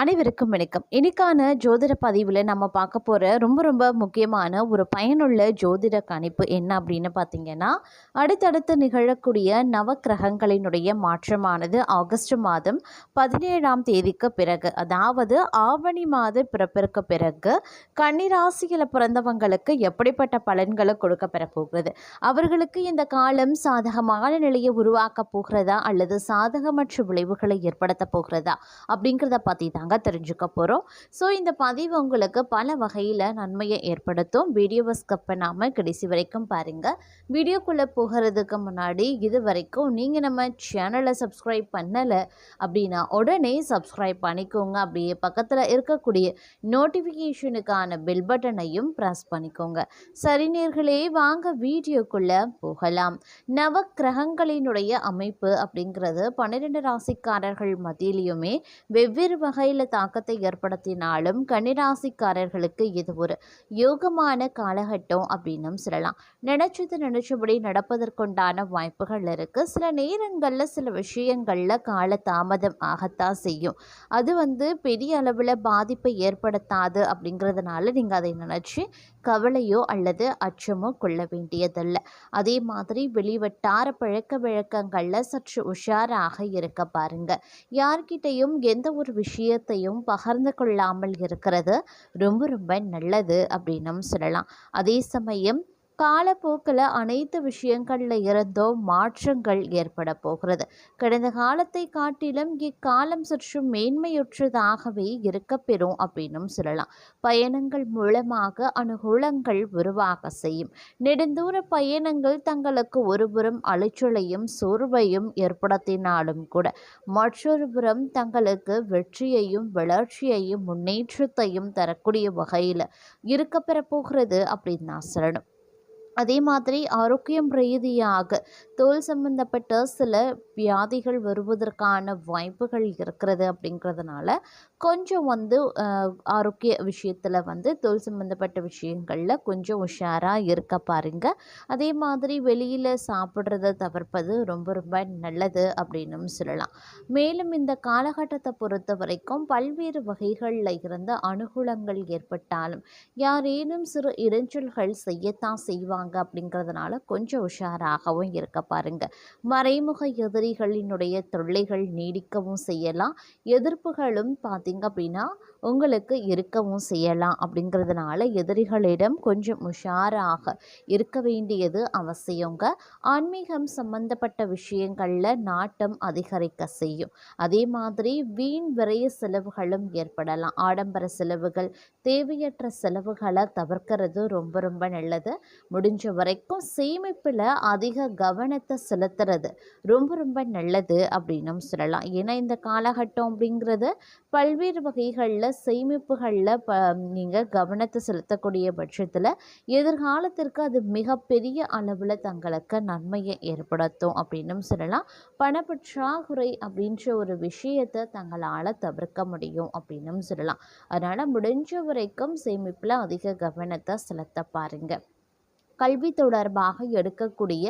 அனைவருக்கும் வணக்கம். இன்னைக்கான ஜோதிட பதிவில் நம்ம பார்க்க போகிற ரொம்ப ரொம்ப முக்கியமான ஒரு பயனுள்ள ஜோதிட கணிப்பு என்ன அப்படின்னு பார்த்தீங்கன்னா அடுத்தடுத்து நிகழக்கூடிய நவக்கிரகங்களினுடைய மாற்றமானது ஆகஸ்ட் மாதம் பதினேழாம் தேதிக்கு பிறகு அதாவது ஆவணி மாத பிறப்பிற்கு பிறகு கன்னிராசியில் பிறந்தவங்களுக்கு எப்படிப்பட்ட பலன்களை கொடுக்க போகிறது அவர்களுக்கு இந்த காலம் சாதகமான நிலையை உருவாக்க போகிறதா அல்லது சாதகமற்ற விளைவுகளை ஏற்படுத்த போகிறதா அப்படிங்கிறத பற்றி தாங்க தெரிஞ்சுக்க போகிறோம் ஸோ இந்த பதிவு உங்களுக்கு பல வகையில் நன்மையை ஏற்படுத்தும். வீடியோவை ஸ்கப் பண்ணாமல் கடைசி வரைக்கும் பாருங்கள் வீடியோக்குள்ளே போகிறதுக்கு முன்னாடி இது வரைக்கும் நீங்கள் நம்ம சேனலை சப்ஸ்கிரைப் பண்ணலை அப்படின்னா உடனே சப்ஸ்கிரைப் பண்ணிக்கோங்க. அப்படியே பக்கத்தில் இருக்கக்கூடிய நோட்டிஃபிகேஷனுக்கான பெல் பட்டனையும் ப்ரெஸ் பண்ணிக்கோங்க. சரி நேர்களே வாங்க வீடியோக்குள்ளே போகலாம். நவ கிரகங்களினுடைய அமைப்பு அப்படிங்கிறது பன்னிரெண்டு ராசிக்காரர்கள் மத்தியிலையுமே வெவ்வேறு வகையில் தாக்கத்தை ஏற்படுத்தினாலும் கன்னிராசிக்காரர்களுக்கு இது ஒரு யோகமான காலகட்டம் அப்படின்னும் சொல்லலாம். நினைச்சது நினைச்சபடி நடப்பதற்குண்டான வாய்ப்புகள் இருக்குது சில நேரங்களில் சில விஷயங்களில் கால தாமதம் ஆகத்தான் செய்யும். அது வந்து பெரிய அளவில் பாதிப்பை ஏற்படுத்தாது அப்படிங்கிறதுனால நீங்கள் அதை நினச்சி கவலையோ அல்லது அச்சமோ கொள்ள வேண்டியதில்லை. அதே மாதிரி வெளிவட்டார பழக்க வழக்கங்களில் சற்று உஷாராக இருக்க பாருங்க. யார்கிட்டையும் எந்த ஒரு விஷயத்தையும் பகிர்ந்து கொள்ளாமல் இருக்கிறது. ரொம்ப ரொம்ப நல்லது அப்படின்னும் சொல்லலாம். அதே சமயம் காலப்போக்கில் அனைத்து விஷயங்களில் இருந்தோ மாற்றங்கள் ஏற்பட போகிறது. கடந்த காலத்தை காட்டிலும் இக்காலம் சற்று மேன்மையுற்றதாகவே இருக்கப்பெறும் அப்படின்னும் சொல்லலாம். பயணங்கள் மூலமாக அனுகூலங்கள் உருவாக செய்யும். நெடுந்தூர பயணங்கள் தங்களுக்கு ஒருபுறம் அலைச்சலையும் சோர்வையும் ஏற்படுத்தினாலும் கூட மற்றொரு புறம் தங்களுக்கு வெற்றியையும் வளர்ச்சியையும் முன்னேற்றத்தையும் தரக்கூடிய வகையில் இருக்கப்பெற போகிறது அப்படின்னு நான் சொல்லணும். அதே மாதிரி ஆரோக்கியம் ரீதியாக தோல் சம்பந்தப்பட்ட சில வியாதிகள் வருவதற்கான வாய்ப்புகள் இருக்கிறது அப்படிங்கிறதுனால கொஞ்சம் வந்து ஆரோக்கிய விஷயத்தில் வந்து தோல் சம்பந்தப்பட்ட விஷயங்களில் கொஞ்சம் உஷாராக இருக்க பாருங்க. அதே மாதிரி வெளியில் சாப்பிட்றத தவிர்ப்பது ரொம்ப ரொம்ப நல்லது அப்படின்னும் சொல்லலாம். மேலும் இந்த காலகட்டத்தை பொறுத்த வரைக்கும் பல்வேறு வகைகளில் இருந்த அனுகூலங்கள் ஏற்பட்டாலும் யாரேனும் சிறு இடைஞ்சல்கள் செய்யத்தான் செய்வாங்க. அப்படிங்கிறதுனால கொஞ்சம் உஷாராகவும் இருக்க பாருங்க. மறைமுக எதிரிகளினுடைய தொல்லைகள் நீடிக்கவும் செய்யலாம். எதிர்ப்புகளும் பார்த்தீங்க அப்படின்னா உங்களுக்கு இருக்கவும் செய்யலாம் அப்படிங்கிறதுனால எதிரிகளிடம் கொஞ்சம் உஷாராக இருக்க வேண்டியது அவசியங்க. ஆன்மீகம் சம்பந்தப்பட்ட விஷயங்களில் நாட்டம் அதிகரிக்க செய்யும். அதே மாதிரி வீண் விரைய செலவுகளும் ஏற்படலாம். ஆடம்பர செலவுகள் தேவையற்ற செலவுகளை தவிர்க்கிறது ரொம்ப ரொம்ப நல்லது. முடிஞ்ச வரைக்கும் சேமிப்பில் அதிக கவனத்தை செலுத்துறது ரொம்ப ரொம்ப நல்லது அப்படின்னும் சொல்லலாம். ஏன்னா இந்த காலகட்டம் அப்படிங்கிறது பல்வேறு வகைகளில் சேமிப்புகளில் ப நீங்கள் கவனத்தை செலுத்தக்கூடிய பட்சத்தில் எதிர்காலத்திற்கு அது மிகப்பெரிய அளவில் தங்களுக்கு நன்மையை ஏற்படுத்தும் அப்படின்னும் சொல்லலாம். பணப்பற்றாக்குறை அப்படின்ற ஒரு விஷயத்தை தங்களால் தவிர்க்க முடியும் அப்படின்னும் சொல்லலாம். அதனால் முடிஞ்ச வரைக்கும் சேமிப்பில் அதிக கவனத்தை செலுத்த பாருங்கள் கல்வி தொடர்பாக எடுக்கக்கூடிய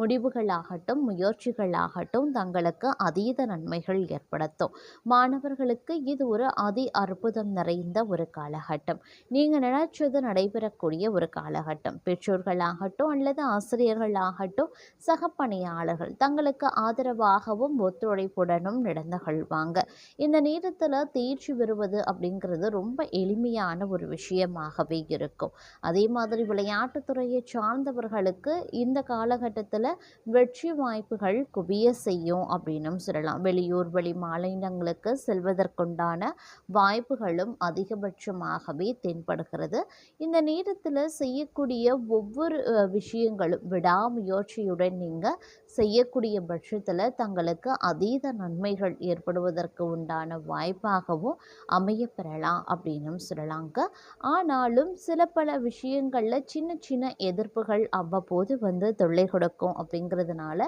முடிவுகளாகட்டும் முயற்சிகளாகட்டும் தங்களுக்கு அதீத நன்மைகள் ஏற்படுத்தும். மாணவர்களுக்கு இது ஒரு அதி அற்புதம் நிறைந்த ஒரு காலகட்டம். நீங்கள் நினைச்சது நடைபெறக்கூடிய ஒரு காலகட்டம். பெற்றோர்களாகட்டும் அல்லது ஆசிரியர்களாகட்டும் சக பணியாளர்கள் தங்களுக்கு ஆதரவாகவும் ஒத்துழைப்புடனும் நடந்து கொள்வாங்க. இந்த நேரத்தில் தேர்ச்சி பெறுவது அப்படிங்கிறது ரொம்ப எளிமையான ஒரு விஷயமாகவே இருக்கும். அதே மாதிரி விளையாட்டுத்துறையை சார்ந்தவர்களுக்கு இந்த காலகட்டத்தில் வெற்றி வாய்ப்புகள் குவிய செய்யும் அப்படின்னும் சொல்லலாம். வெளியூர் வெளி மாநிலங்களுக்கு செல்வதற்குண்டான வாய்ப்புகளும் அதிகபட்சமாகவே தென்படுகிறது. இந்த நேரத்தில் செய்யக்கூடிய ஒவ்வொரு விஷயங்களும் விடாமுயற்சியுடன் நீங்கள் செய்யக்கூடிய பட்சத்தில் தங்களுக்கு அதீத நன்மைகள் ஏற்படுவதற்கு உண்டான வாய்ப்பாகவும் அமையப்பெறலாம் அப்படின்னும் சொல்லலாங்க. ஆனாலும் சில பல விஷயங்களில் சின்ன சின்ன எதிர் எதிர்ப்புகள் அவ்வப்போது வந்து தொல்லை கொடுக்கும் அப்படிங்கிறதுனால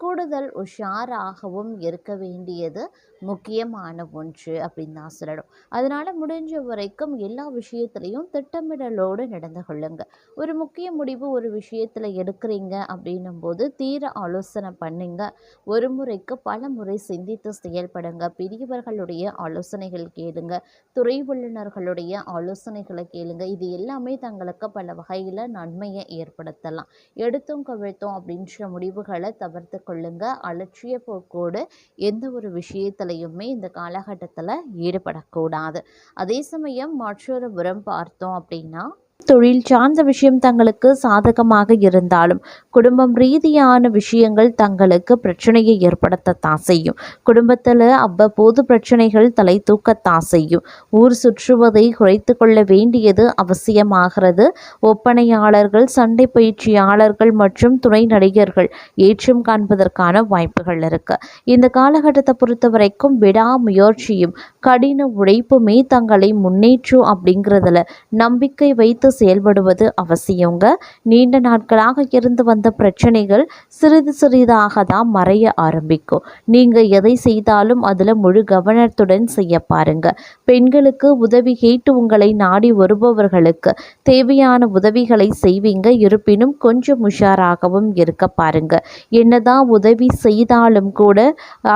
கூடுதல் உஷாராகவும் இருக்க வேண்டியது முக்கியமான ஒன்று அப்படின்னு தான் சொல்லணும். அதனால் முடிஞ்ச வரைக்கும் எல்லா விஷயத்துலையும் திட்டமிடலோடு நடந்து கொள்ளுங்க. ஒரு முக்கிய முடிவு ஒரு விஷயத்தில் எடுக்கிறீங்க அப்படின்னும் போது தீர ஆலோசனை பண்ணுங்க. ஒரு முறைக்கு பல முறை சிந்தித்து செயல்படுங்க. பெரியவர்களுடைய ஆலோசனைகள் கேளுங்க. துறை வல்லுநர்களுடைய ஆலோசனைகளை கேளுங்க. இது எல்லாமே தங்களுக்கு பல வகையில் நன்மையை ஏற்படுத்தலாம். எடுத்தும் கவிழ்த்தோம் அப்படின்ற முடிவுகளை தவிர்த்து கொள்ளுங்க. அலட்சிய போக்கோடு எந்த ஒரு விஷயத்துலையுமே இந்த காலகட்டத்தில் ஈடுபடக்கூடாது. அதே சமயம் மற்றொரு புறம் பார்த்தோம் அப்படின்னா தொழில் சார்ந்த விஷயம் தங்களுக்கு சாதகமாக இருந்தாலும் குடும்பம் ரீதியான விஷயங்கள் தங்களுக்கு பிரச்சனையை ஏற்படுத்தத்தான் செய்யும். குடும்பத்தில் அவ்வப்போது பிரச்சனைகள் தலை தூக்கத்தான் செய்யும். ஊர் சுற்றுவதை குறைத்து கொள்ள வேண்டியது அவசியமாகிறது. ஒப்பனையாளர்கள் சண்டை பயிற்சியாளர்கள் மற்றும் துணை நடிகர்கள் ஏற்றம் காண்பதற்கான வாய்ப்புகள் இருக்கு. இந்த காலகட்டத்தை பொறுத்த வரைக்கும் விடாமுயற்சியும் கடின உழைப்புமே தங்களை முன்னேற்றும் அப்படிங்கிறதுல நம்பிக்கை வைத்து செயல்படுவது அவசியங்க. நீண்ட நாட்களாக இருந்து வந்த பிரச்சனைகள் சிறிது சிறிதாக தான் மறைய ஆரம்பிக்கும். நீங்கள் எதை செய்தாலும் அதில் முழு கவனத்துடன் செய்ய பாருங்க. பெண்களுக்கு உதவி கேட்டு உங்களை நாடி வருபவர்களுக்கு தேவையான உதவிகளை செய்வீங்க. இருப்பினும் கொஞ்சம் உஷாராகவும் இருக்க பாருங்க. என்னதான் உதவி செய்தாலும் கூட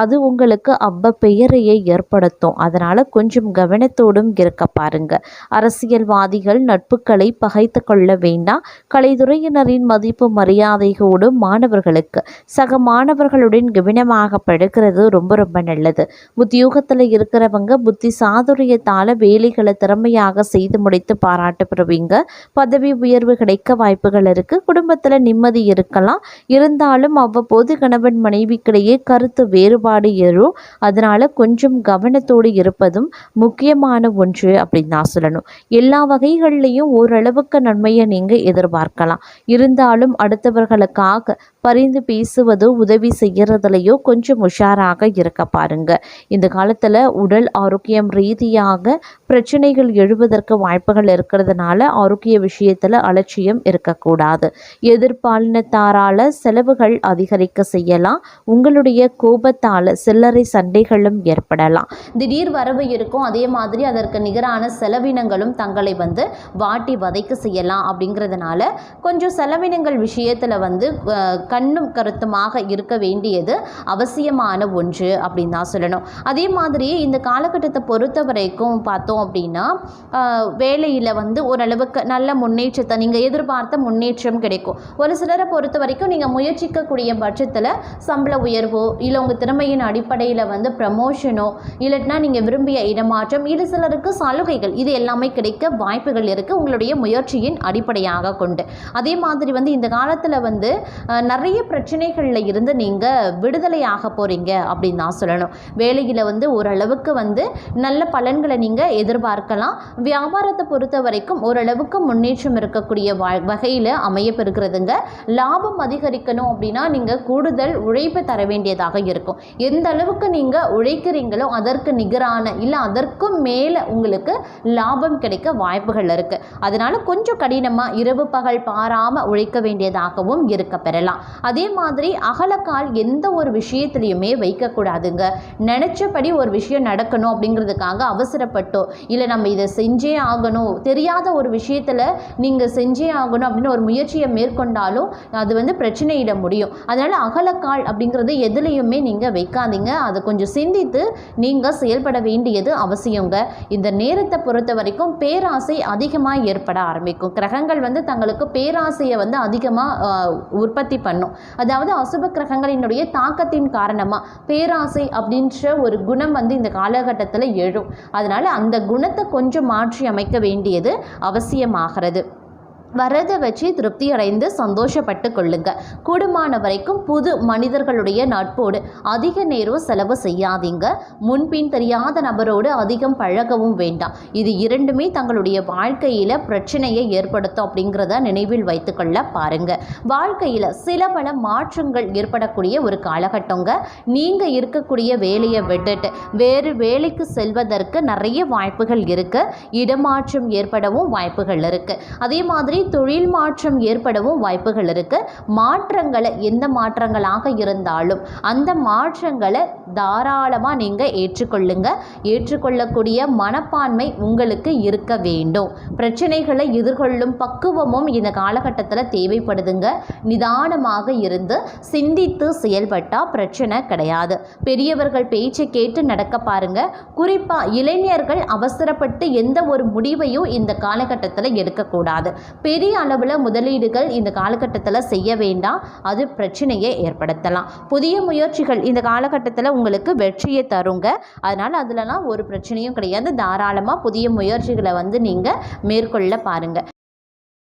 அது உங்களுக்கு அவ்வ பெயரையை ஏற்படுத்தும். அதனால் கொஞ்சம் கவனத்தோடும் இருக்க பாருங்க. அரசியல்வாதிகள் நட்புகளை பகைத்து கொள்ள வேண்டாம். கலைத்துறையினரின் மதிப்பு மரியாதையோடு மாணவர்களுக்கு சக மாணவர்களுடன் கவனமாக படுக்கிறது ரொம்ப ரொம்ப நல்லது. உத்தியோகத்தில் இருக்கிறவங்க புத்தி சாதுரியத்தால் வேலைகளை திறமையாக செய்து முடித்து பாராட்டு பெறுவீங்க பதவி உயர்வு கிடைக்க வாய்ப்புகள் இருக்கு. குடும்பத்தில் நிம்மதி இருக்கலாம். இருந்தாலும் அவ்வப்போது கணவன் மனைவிக்கிடையே கருத்து வேறுபாடு ஏறும். அதனால கொஞ்சம் கவனத்தோடு இருப்பதும் முக்கியமான ஒன்று அப்படின்னு தான் சொல்லணும். எல்லா வகைகள்லையும் ஓரளவுக்கு நன்மையை நீங்கள் எதிர்பார்க்கலாம். இருந்தாலும் அடுத்தவர்களுக்காக பரிந்து பேசுவதோ உதவி செய்கிறதுலையோ கொஞ்சம் உஷாராக இருக்க பாருங்க. இந்த காலத்தில் உடல் ஆரோக்கியம் ரீதியாக பிரச்சனைகள் எழுவதற்கு வாய்ப்புகள் இருக்கிறதுனால ஆரோக்கிய விஷயத்தில் அலட்சியம் இருக்கக்கூடாது. எதிர்பாலினத்தாரால் செலவுகள் அதிகரிக்க செய்யலாம். உங்களுடைய கோபத்தால் சில்லறை சண்டைகளும் ஏற்படலாம். திடீர் வரவு இருக்கும். அதே மாதிரி அதற்கு நிகரான செலவினங்களும் தங்களை வந்து வாட்டி வதைக்க செய்யலாம் அப்படிங்கிறதுனால கொஞ்சம் செலவினங்கள் விஷயத்தில் வந்து கண்ணும் கருத்துமாக இருக்க வேண்டியது அவசியமான ஒன்று அப்படின்னு தான் சொல்லணும். அதே மாதிரி இந்த காலகட்டத்தை பொறுத்த வரைக்கும் பார்த்தோம் அப்படின்னா வேலையில் வந்து ஓரளவுக்கு நல்ல முன்னேற்றத்தை நீங்கள் எதிர்பார்த்த முன்னேற்றம் கிடைக்கும். ஒரு சிலரை பொறுத்த வரைக்கும் நீங்கள் முயற்சிக்கக்கூடிய பட்சத்தில் சம்பள உயர்வோ இல்லை உங்கள் திறமையின் அடிப்படையில் வந்து ப்ரமோஷனோ இல்லைன்னா நீங்கள் விரும்பிய இடமாற்றம் இது சிலருக்கு சலுகைகள் இது எல்லாமே கிடைக்க வாய்ப்புகள் இருக்குது உங்களுடைய முயற்சியின் அடிப்படையாக கொண்டு. அதே மாதிரி வந்து இந்த காலத்தில் வந்து நிறைய பிரச்சனைகளில் இருந்து நீங்கள் ஆக போகிறீங்க அப்படின்னு தான் சொல்லணும். வேலையில் வந்து ஓரளவுக்கு வந்து நல்ல பலன்களை நீங்கள் எதிர்பார்க்கலாம். வியாபாரத்தை பொறுத்த வரைக்கும் ஓரளவுக்கு முன்னேற்றம் இருக்கக்கூடிய வகையில் அமையப்பெறுகிறதுங்க. லாபம் அதிகரிக்கணும் அப்படின்னா நீங்கள் கூடுதல் உழைப்பு தர வேண்டியதாக இருக்கும். எந்த அளவுக்கு நீங்கள் உழைக்கிறீங்களோ அதற்கு நிகரான இல்லை அதற்கும் மேலே உங்களுக்கு லாபம் கிடைக்க வாய்ப்புகள் இருக்குது அதனால் கொஞ்சம் கடினமாக இரவு பகல் பாராமல் உழைக்க வேண்டியதாகவும் இருக்க பெறலாம். அதே மாதிரி அகலக்கால் எந்த ஒரு விஷயத்துலையுமே வைக்கக்கூடாதுங்க நினச்சபடி ஒரு விஷயம் நடக்கணும் அப்படிங்கிறதுக்காக அவசரப்பட்டோ இல்லை நம்ம இதை செஞ்சே ஆகணும் தெரியாத ஒரு விஷயத்தில் நீங்கள் செஞ்சே ஆகணும் அப்படின்னு ஒரு முயற்சியை மேற்கொண்டாலும் அது வந்து பிரச்சனையிட முடியும். அதனால் அகலக்கால் அப்படிங்கிறது எதுலேயுமே நீங்கள் வைக்காதீங்க. அதை கொஞ்சம் சிந்தித்து நீங்கள் செயல்பட வேண்டியது அவசியங்க. இந்த நேரத்தை பொறுத்த வரைக்கும் பேராசை அதிகமாக ஏற்பட ஆரம்பிக்கும். கிரகங்கள் வந்து தங்களுக்கு பேராசையை வந்து அதிகமாக உற்பத்தி பண்ணும். அதாவது அசுப கிரகங்களினுடைய தாக்கத்தின் காரணமாக பேராசை அப்படின்ற ஒரு குணம் வந்து இந்த காலகட்டத்தில் எழும். அதனால் அந்த குணத்தை கொஞ்சம் மாற்றி அமைக்க வேண்டியது அவசியமாகிறது. வரதை வச்சு திருப்தி அடைந்து சந்தோஷப்பட்டு கொள்ளுங்க. கூடுமான வரைக்கும் புது மனிதர்களுடைய நட்போடு அதிக நேரம் செலவு செய்யாதீங்க. முன்பின் தெரியாத நபரோடு அதிகம் பழகவும் வேண்டாம். இது இரண்டுமே தங்களுடைய வாழ்க்கையில் பிரச்சனையை ஏற்படுத்தும் அப்படிங்கிறத நினைவில் வைத்துக்கொள்ள பாருங்க. வாழ்க்கையில் சில பல மாற்றங்கள் ஏற்படக்கூடிய ஒரு காலகட்டங்க. நீங்கள் இருக்கக்கூடிய வேலையை விட்டுட்டு வேறு வேலைக்கு செல்வதற்கு நிறைய வாய்ப்புகள் இருக்கு. இடமாற்றம் ஏற்படவும் வாய்ப்புகள் இருக்கு. அதே மாதிரி மாதிரி தொழில் மாற்றம் ஏற்படவும் வாய்ப்புகள் இருக்குது மாற்றங்களை எந்த மாற்றங்களாக இருந்தாலும் அந்த மாற்றங்களை தாராளமாக நீங்கள் ஏற்றுக்கொள்ளுங்க. ஏற்றுக்கொள்ளக்கூடிய மனப்பான்மை உங்களுக்கு இருக்க வேண்டும். பிரச்சனைகளை எதிர்கொள்ளும் பக்குவமும் இந்த காலகட்டத்தில் தேவைப்படுதுங்க. நிதானமாக இருந்து சிந்தித்து செயல்பட்டால் பிரச்சனை கிடையாது. பெரியவர்கள் பேச்சை கேட்டு நடக்க பாருங்க. குறிப்பாக இளைஞர்கள் அவசரப்பட்டு எந்த ஒரு முடிவையும் இந்த காலகட்டத்தில் எடுக்கக்கூடாது. பெரிய அளவில் முதலீடுகள் இந்த காலகட்டத்தில் செய்ய வேண்டாம். அது பிரச்சனையை ஏற்படுத்தலாம். புதிய முயற்சிகள் இந்த காலகட்டத்தில் உங்களுக்கு வெற்றியை தருங்க. அதனால் அதுலலாம் ஒரு பிரச்சனையும் கிடையாது. தாராளமாக புதிய முயற்சிகளை வந்து நீங்கள் மேற்கொள்ள பாருங்கள்